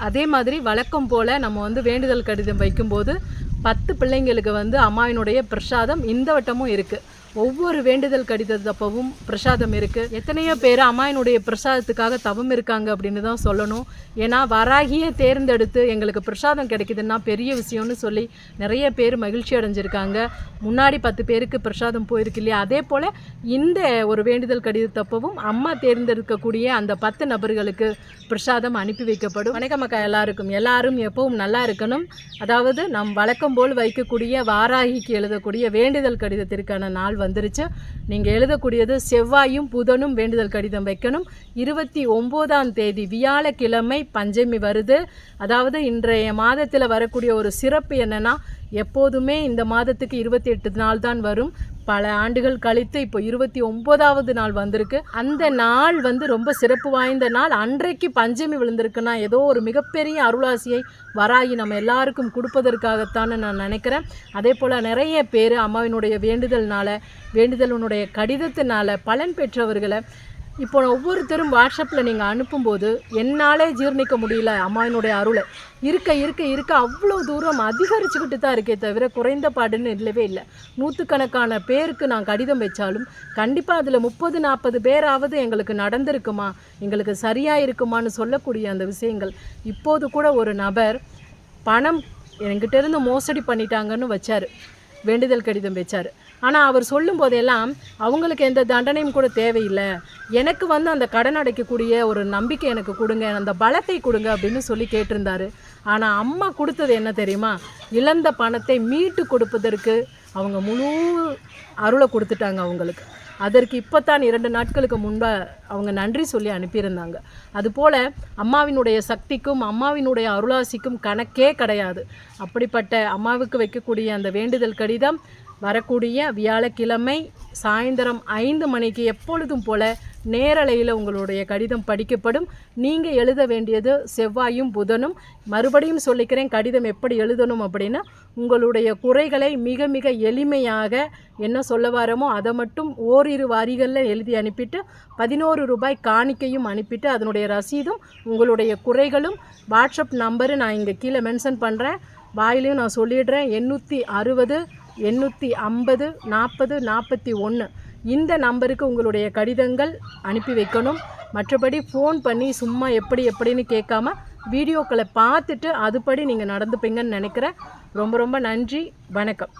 அதே மாதிரி வழக்கம் போல் நம்ம வந்து வேண்டுதல் கடிதம் வைக்கும்போது பத்து பிள்ளைங்களுக்கு வந்து அம்மாவினுடைய பிரசாதம் இந்த வட்டமும் இருக்குது ஒவ்வொரு வேண்டுதல் கடிதத்தப்பவும் பிரசாதம் இருக்குது எத்தனையோ பேர் அம்மாயினுடைய பிரசாதத்துக்காக தவம் இருக்காங்க அப்படின்னு தான் சொல்லணும். ஏன்னா வராகியே தேர்ந்தெடுத்து எங்களுக்கு பிரசாதம் கிடைக்குதுன்னா பெரிய விஷயம்னு சொல்லி நிறைய பேர் மகிழ்ச்சி அடைஞ்சிருக்காங்க. முன்னாடி பத்து பேருக்கு பிரசாதம் போயிருக்கு இல்லையா? அதே போல் இந்த ஒரு வேண்டுதல் கடிதத்தப்பவும் அம்மா தேர்ந்தெடுக்கக்கூடிய அந்த பத்து நபர்களுக்கு பிரசாதம் அனுப்பி வைக்கப்படும். வணக்கம் அக்கா எல்லாருக்கும். எல்லாரும் எப்பவும் நல்லா இருக்கணும். அதாவது நம் வழக்கம் போல் வைக்கக்கூடிய வாராகிக்கு எழுதக்கூடிய வேண்டுதல் கடிதத்திற்கான நாள் வந்துருச்சு. நீங்கள் எழுதக்கூடியது செவ்வாயும் புதனும் வேண்டுதல் கடிதம் வைக்கணும். இருபத்தி ஒம்போதாம் தேதி வியாழக்கிழமை பஞ்சமி வருது. அதாவது இன்றைய மாதத்தில் வரக்கூடிய ஒரு சிறப்பு என்னன்னா எப்போதுமே இந்த மாதத்துக்கு இருபத்தி எட்டு நாள் தான் வரும். பல ஆண்டுகள் கழித்து இப்போ இருபத்தி ஒன்பதாவது நாள் வந்திருக்கு. அந்த நாள் வந்து ரொம்ப சிறப்பு வாய்ந்த நாள். அன்றைக்கு பஞ்சமி விழுந்திருக்குன்னா ஏதோ ஒரு மிகப்பெரிய அருளாசியை வராயி நம்ம எல்லாருக்கும் கொடுப்பதற்காகத்தான்னு நான் நினைக்கிறேன். அதே போல் நிறைய பேர் அம்மாவினுடைய வேண்டுதல்னால வேண்டுதலினுடைய கடிதத்தினால பலன் பெற்றவர்களை இப்போ ஒவ்வொருத்தரும் வாட்ஸ்அப்பில் நீங்கள் அனுப்பும்போது என்னாலே ஜீர்ணிக்க முடியல அம்மாவினுடைய அருளை. இருக்க இருக்க இருக்க அவ்வளோ தூரம் அதிகரிச்சுக்கிட்டு தான் இருக்கே தவிர குறைந்த பாடுன்னு இல்லவே இல்லை. நூற்றுக்கணக்கான பேருக்கு நான் கடிதம் வச்சாலும் கண்டிப்பாக அதில் முப்பது நாற்பது பேராவது எங்களுக்கு நடந்திருக்குமா எங்களுக்கு சரியாக இருக்குமான்னு சொல்லக்கூடிய அந்த விஷயங்கள். இப்போது கூட ஒரு நபர் பணம் என்கிட்ட இருந்து மோசடி பண்ணிட்டாங்கன்னு வச்சார். வேண்டுதல் கடிதம் வச்சார். ஆனால் அவர் சொல்லும் போதெல்லாம் அவங்களுக்கு எந்த தண்டனையும் கூட தேவையில்லை. எனக்கு வந்து அந்த கடன் அடைக்கக்கூடிய ஒரு நம்பிக்கை எனக்கு கொடுங்க அந்த பலத்தை கொடுங்க அப்படின்னு சொல்லி கேட்டிருந்தாரு. ஆனால் அம்மா கொடுத்தது என்ன தெரியுமா? இழந்த பணத்தை மீட்டு கொடுப்பதற்கு அவங்க முழு அருளை கொடுத்துட்டாங்க அவங்களுக்கு. அதற்கு இப்போத்தான் இரண்டு நாட்களுக்கு முன்பா அவங்க நன்றி சொல்லி அனுப்பியிருந்தாங்க. அதுபோல் அம்மாவினுடைய சக்திக்கும் அம்மாவினுடைய அருளாசிக்கும் கணக்கே கிடையாது. அப்படிப்பட்ட அம்மாவுக்கு வைக்கக்கூடிய அந்த வேண்டுதல் கடிதம் வரக்கூடிய வியாழக்கிழமை சாயந்தரம் ஐந்து மணிக்கு எப்பொழுதும் போல நேரலையில் உங்களுடைய கடிதம் படிக்கப்படும். நீங்கள் எழுத வேண்டியது செவ்வாயும் புதனும். மறுபடியும் சொல்லிக்கிறேன் கடிதம் எப்படி எழுதணும் அப்படின்னா உங்களுடைய குறைகளை மிக மிக எளிமையாக என்ன சொல்ல வரமோ அதை மட்டும் ஓரிரு வரிகளில் எழுதி அனுப்பிட்டு பதினோரு ரூபாய் காணிக்கையும் அனுப்பிட்டு அதனுடைய ரசீதும் உங்களுடைய குறைகளும் வாட்ஸ்அப் நம்பரு நான் இங்கே கீழே மென்ஷன் பண்ணுறேன் வாயிலையும் நான் சொல்லிடுறேன். எண்ணூற்றி அறுபது எண்ணூற்றி ஐம்பது நாற்பது நாற்பத்தி ஒன்று. இந்த நம்பருக்கு உங்களுடைய கடிதங்கள் அனுப்பி வைக்கணும். மற்றபடி ஃபோன் பண்ணி சும்மா எப்படி எப்படின்னு கேட்காம வீடியோக்களை பார்த்துட்டு அதுபடி நீங்கள் நடந்துப்பீங்கன்னு நினைக்கிறேன். ரொம்ப ரொம்ப நன்றி. வணக்கம்.